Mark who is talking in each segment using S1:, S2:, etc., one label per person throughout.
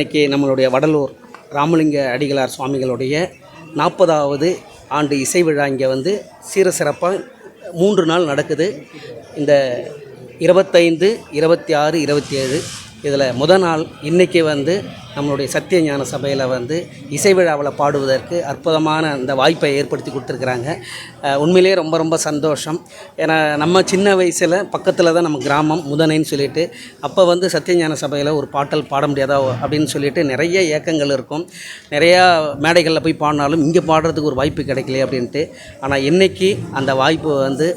S1: இன்னைக்கு நம்மளுடைய வடலூர் ராமலிங்க அடிகளார் சுவாமிகளுடைய நாற்பதாவது ஆண்டு இசை விழா இங்கே வந்து சீர சிறப்பாக மூன்று நாள் நடக்குது. இந்த இருபத்தைந்து இருபத்தி ஆறு இருபத்தி ஏழு இதில் முத நாள் இன்றைக்கி வந்து நம்மளுடைய சத்திய ஞான சபையில் வந்து இசை விழாவில் பாடுவதற்கு அற்புதமான அந்த வாய்ப்பை ஏற்படுத்தி கொடுத்துருக்குறாங்க. உண்மையிலே உண்மையிலேயே ரொம்ப ரொம்ப சந்தோஷம். ஏன்னா நம்ம சின்ன வயசில் பக்கத்தில் தான் நம்ம கிராமம் முதனைன்னு சொல்லிட்டு அப்போ வந்து சத்திய ஞான சபையில் ஒரு பாட்டல் பாட முடியாதா அப்படின்னு சொல்லிட்டு நிறைய ஏக்கங்கள் இருக்கும். நிறையா மேடைகளில் போய் பாடினாலும் இங்கே பாடுறதுக்கு ஒரு வாய்ப்பு கிடைக்கல அப்படின்ட்டு. ஆனால் இன்றைக்கி அந்த வாய்ப்பு வந்து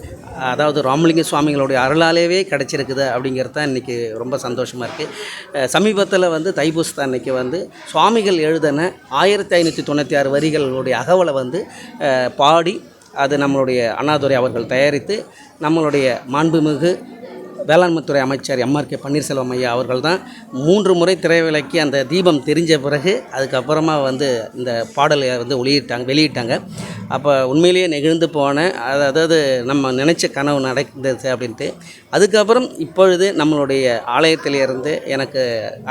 S1: அதாவது ராமலிங்க சுவாமிகளுடைய அருளாலேயே கிடச்சிருக்குது அப்படிங்கிறது தான் இன்றைக்கி ரொம்ப சந்தோஷமாக இருக்குது சமீபத்தில் வந்து தைப்பூசத்தை அன்னைக்கு வந்து சுவாமிகள் எழுதின ஆயிரத்தி ஐநூற்றி தொண்ணூற்றி ஆறு வரிகளுடைய அகவலை வந்து பாடி அது நம்மளுடைய அண்ணாதுரை அவர்கள் தயாரித்து நம்மளுடைய மாண்புமிகு வேளாண்மைத்துறை அமைச்சர் எம்ஆர் கே பன்னீர்செல்வம் ஐயா அவர்கள் தான் மூன்று முறை திரைவிலக்கி அந்த தீபம் தெரிஞ்ச பிறகு அதுக்கப்புறமா வந்து இந்த பாடலை வந்து வெளியிட்டாங்க வெளியிட்டாங்க. அப்போ உண்மையிலேயே நெகிழ்ந்து போன அதாவது நம்ம நினச்ச கனவு நடந்தது அப்படின்ட்டு. அதுக்கப்புறம் இப்பொழுது நம்மளுடைய ஆலயத்திலிருந்து எனக்கு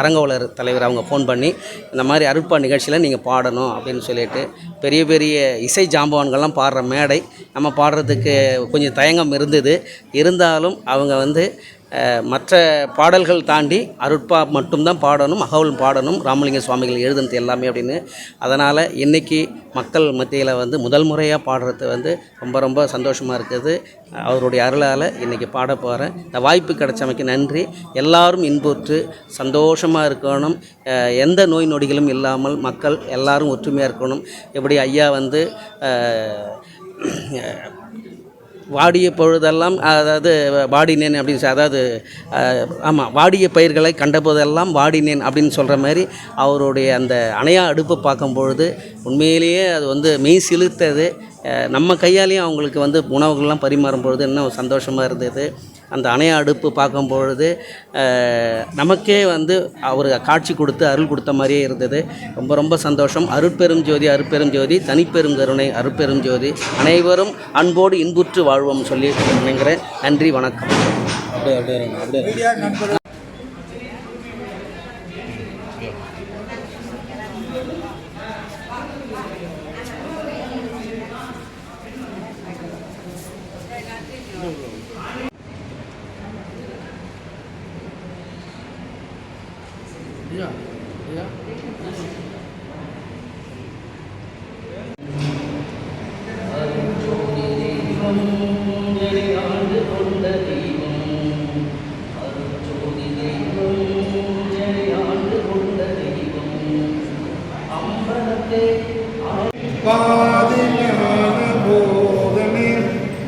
S1: அரங்கவலர் தலைவர் அவங்க ஃபோன் பண்ணி இந்த மாதிரி அருட்பா நிகழ்ச்சியில் நீங்கள் பாடணும் அப்படின்னு சொல்லிட்டு பெரிய பெரிய இசை ஜாம்பவான்கள்லாம் பாடுற மேடை நம்ம பாடுறதுக்கு கொஞ்சம் தயங்கம் இருந்தது. இருந்தாலும் அவங்க வந்து மற்ற பாடல்கள் தாண்டி அருட்பா மட்டும்தான் பாடணும் அகவல் பாடணும் ராமலிங்க சுவாமிகள் எழுதுனது எல்லாமே அப்படின்னு. அதனால் இன்றைக்கி மக்கள் மத்தியில் வந்து முதல் முறையாக பாடுறது வந்து ரொம்ப ரொம்ப சந்தோஷமாக இருக்குது. அவருடைய அருளால் இன்றைக்கி பாட போகிறேன் இந்த வாய்ப்பு கிடைச்சமைக்கு நன்றி. எல்லாரும் இன்புற்று சந்தோஷமாக இருக்கணும். எந்த நோய் நொடிகளும் இல்லாமல் மக்கள் எல்லாரும் ஒற்றுமையாக இருக்கணும். எப்படி ஐயா வந்து வாடிய பொழுதெல்லாம் அதாவது வாடினேன் அப்படின்னு அதாவது ஆமாம் வாடிய பயிர்களை கண்டபோதெல்லாம் வாடினேன் அப்படின்னு சொல்கிற மாதிரி அவருடைய அந்த அணையா அடுப்பை பார்க்கும் பொழுது உண்மையிலேயே அது வந்து மெய் சிலிர்த்தது. நம்ம கையாலேயும் அவங்களுக்கு வந்து உணவுகள்லாம் பரிமாறும் பொழுது இன்னும் சந்தோஷமாக இருந்தது. அந்த அணைய அடுப்பு பார்க்கும் பொழுது நமக்கே வந்து அவர் காட்சி கொடுத்து அருள் கொடுத்த மாதிரியே இருந்தது. ரொம்ப ரொம்ப சந்தோஷம். அருட்பெரும் ஜோதி அருட்பெரும் ஜோதி தனிப்பெரும் கருணை அருட்பெரும் ஜோதி. அனைவரும் அன்போடு இன்புற்று வாழ்வோம் சொல்லி நினைக்கிறேன். நன்றி வணக்கம். அப்படியே அப்படியே அப்படியே.
S2: Yeah. Yeah. പാതിലാണ് ബോധനെ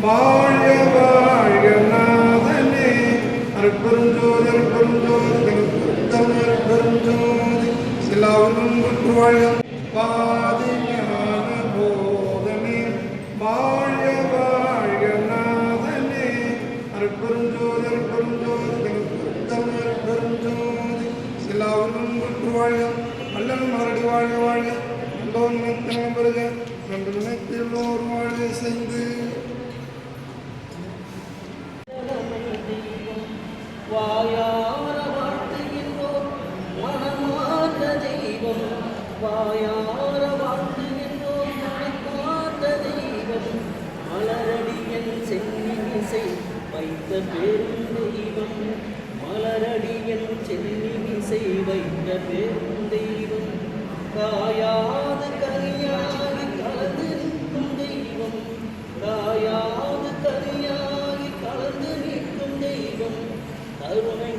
S2: വാഴ വാഴ നാഥനെ അർപ്പുണ്ടോ சிலாவும் வாழ பாதிஞான போதனே வாழ வாழ நாதனே அற்பெருஞ்சோதி அற்பெருஞ்சோதி அற்பெருஞ்சோதி சிலாவும் வாழ அல்லல் மரடி வாழ வாழ எல்லோரும் நினைத்தன பெருக நன்று நினைத்து எல்லோரும் வாழ செய்து
S1: வாயார வாயார வாழ்த்துகின்றோம் மனமார்ந்த தெய்வம் மலரடியன் சென்னிசை வைத்த பெரும் தெய்வம் மலரடியன் சென்னிசை வைத்த பெரும் தெய்வம் காயாது கரியாகி கலந்து நிற்கும் தெய்வம். காயாது கரியாகி கலந்து நிற்கும் தெய்வம். கருணை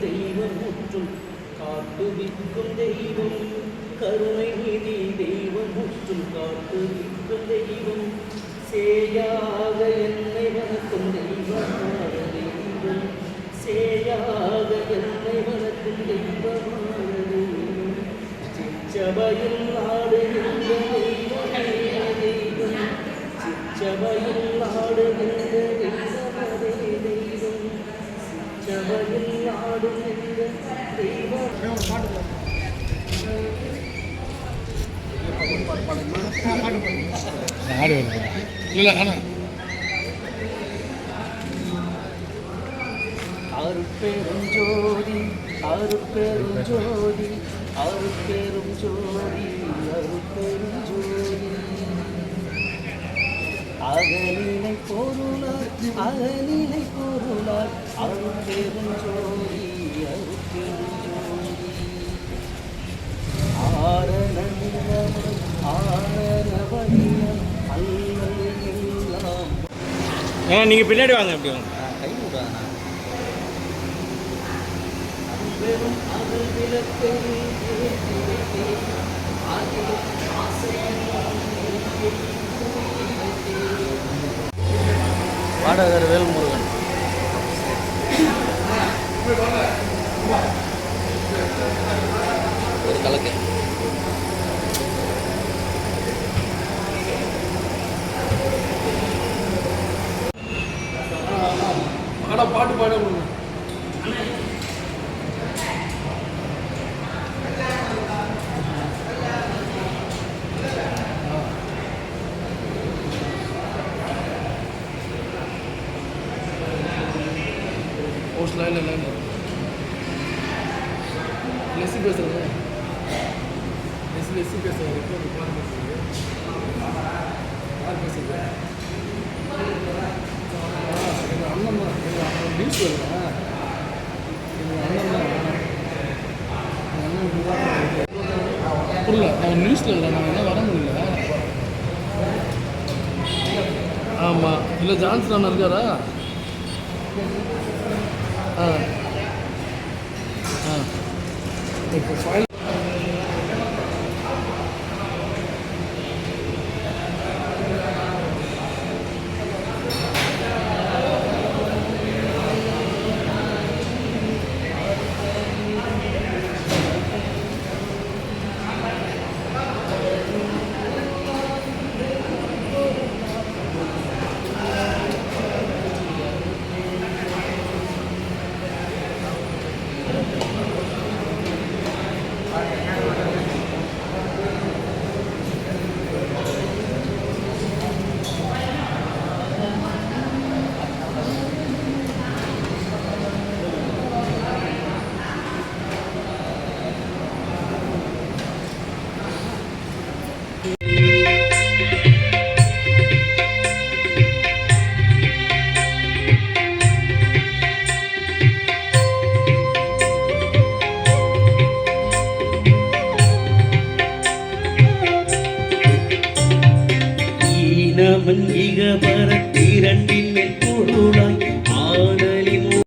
S1: தெய்வம் முற்றும் காட்டுவிக்கும் தெய்வம். கருணை நிதி தெய்வம் முற்றும் காத்து நிற்க தெய்வம். சேயாக என்னை வளர்க்கும் தெய்வமான தெய்வம். சேயாக என்னை வளர்க்கும் தெய்வமான தெய்வம் சிச்சபையில் ஆடுகின்ற தெய்வமே தெய்வம் சிச்சபையில் ஆடுகின்ற தெய்வமே தெய்வம் சிச்சபையில் ஆடுகின்ற தெய்வம் அருட்பெருஞ்சோதி அருட்பெருஞ்சோதி அருட்பெரும் ஜோதி அருட்பெரும் ஜோதி அகலினை பொருளார் அகலினை பொருளார் அருட்பெரும் ஜோதி
S3: ஏங்க நீங்கள் பின்னாடி வாங்க எப்படி வாங்க.
S1: கை விடாதண்ணா பாடகர் Velmurugan.
S4: Hoş lan lan lan. Nesi gösterdi? Nesi nesi gösterdi? Çok var mı? Var mı sizde? Anlamadım. Ne söylüyor ha? புரியல நான் நியூஸில் இல்லை. நான் என்ன வர முடியல. ஆமாம் இல்லை ஜான்சன் அண்ணா இருக்காரா? ஆ. ஆ. இப்போ ஃபைல்
S1: கனகபரத்